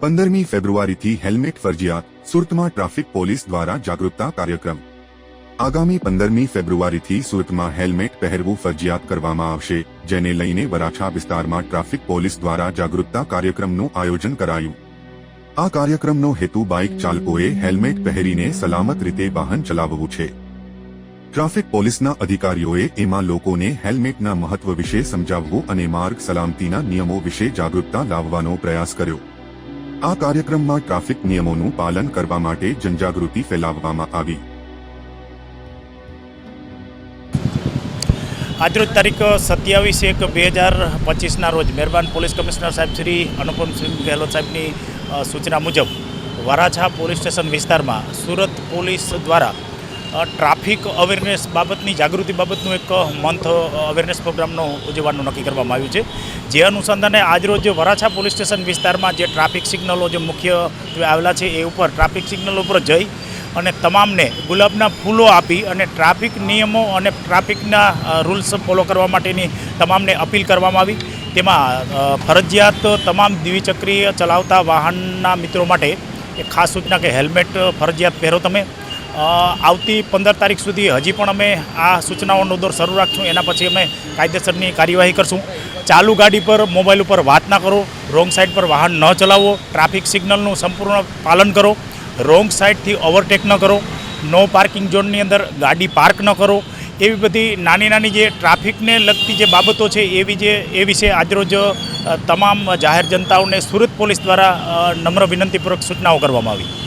પંદરમી ફેબ્રુઆરીથી હેલ્મેટ ફરજિયાત, સુરતમાં ટ્રાફિક પોલીસ દ્વારા જાગૃતતા કાર્યક્રમ. આગામી પંદરમી ફેબ્રુઆરીથી સુરતમાં હેલ્મેટ પહેરવું ફરજિયાત કરવામાં આવશે, જેને લઈને વરાછા વિસ્તારમાં ટ્રાફિક પોલીસ દ્વારા જાગૃતતા કાર્યક્રમનું આયોજન કરાયું. આ કાર્યક્રમનો હેતુ બાઇક ચાલકોએ હેલ્મેટ પહેરીને સલામત રીતે વાહન ચલાવવું છે. ટ્રાફિક પોલીસના અધિકારીઓએ એમાં લોકોને હેલ્મેટના મહત્વ વિશે સમજાવવું અને માર્ગ સલામતીના નિયમો વિશે જાગૃતતા લાવવાનો પ્રયાસ કર્યો. આ કાર્યક્રમમાં ટ્રાફિક નિયમોનું પાલન કરવા માટે જનજાગૃતિ ફેલાવવામાં આવી. આજરોજ તારીખ સત્યાવીસ એક બે હજાર પચીસના રોજ મહેરબાન પોલીસ કમિશનર સાહેબ શ્રી અનુપમસિંહ ગેહલોત સાહેબની સૂચના મુજબ વરાછા પોલીસ સ્ટેશન વિસ્તારમાં સુરત પોલીસ દ્વારા ટ્રાફિક અવેરનેસ બાબતની, જાગૃતિ બાબતનું એક મંથ અવેરનેસ પ્રોગ્રામનું ઉજવવાનું નક્કી કરવામાં આવ્યું છે. જે અનુસંધાને આજરોજ વરાછા પોલીસ સ્ટેશન વિસ્તારમાં જે ટ્રાફિક સિગ્નલો જે મુખ્ય આવેલા છે એ ઉપર ટ્રાફિક સિગ્નલ ઉપર જઈ અને તમામને ગુલાબના ફૂલો આપી અને ટ્રાફિક નિયમો અને ટ્રાફિકના રૂલ્સ ફોલો કરવા માટેની તમામને અપીલ કરવામાં આવી. તેમાં ફરજિયાત તમામ દ્વિચક્રીય ચલાવતા વાહનના મિત્રો માટે એક ખાસ સૂચના કે હેલ્મેટ ફરજિયાત પહેરો તમે. આવતી પંદર તારીખ સુધી હજી પણ અમે આ સૂચનાઓનો દોર શરૂ રાખશું. એના પછી અમે કાયદેસરની કાર્યવાહી કરશું. ચાલુ ગાડી પર, મોબાઈલ ઉપર વાત ના કરો. રોંગ સાઈડ પર વાહન ન ચલાવો. ટ્રાફિક સિગ્નલનું સંપૂર્ણ પાલન કરો. રોંગ સાઈડથી ઓવરટેક ન કરો. નો પાર્કિંગ ઝોનની અંદર ગાડી પાર્ક ન કરો. એવી બધી નાની નાની જે ટ્રાફિકને લગતી જે બાબતો છે, એવી જે, એ વિશે આજરોજ તમામ જાહેર જનતાઓને સુરત પોલીસ દ્વારા નમ્ર વિનંતીપૂર્વક સૂચનાઓ કરવામાં આવી.